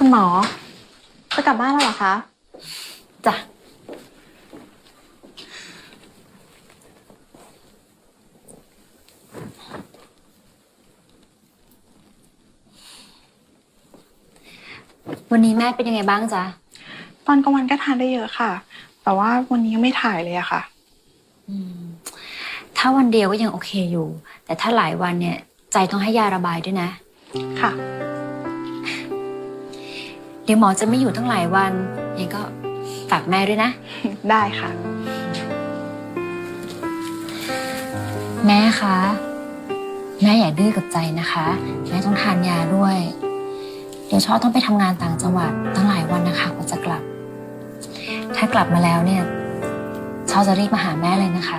คุณหมอ จะกลับบ้านแล้วเหรอคะจ้ะวันนี้แม่เป็นยังไงบ้างจ๊ะ ตอนกลางวันก็ทานได้เยอะค่ะ แต่ว่าวันนี้ยังไม่ถ่ายเลยอะค่ะ อืม ถ้าวันเดียวก็ยังโอเคอยู่ แต่ถ้าหลายวันเนี่ย ใจต้องให้ยาระบายด้วยนะ ค่ะ เดี๋ยวหมอจะไม่อยู่ทั้งหลายวันยังก็ฝากแม่ด้วยนะ ได้ค่ะ แม่คะแม่อย่าดื้อกับใจนะคะ แม่ต้องทานยาด้วย เดี๋ยวชอต้องไปทำงานต่างจังหวัดตั้งหลายวันนะคะกว่าจะกลับ ถ้ากลับมาแล้วเนี่ยชอจะรีบมาหาแม่เลยนะคะ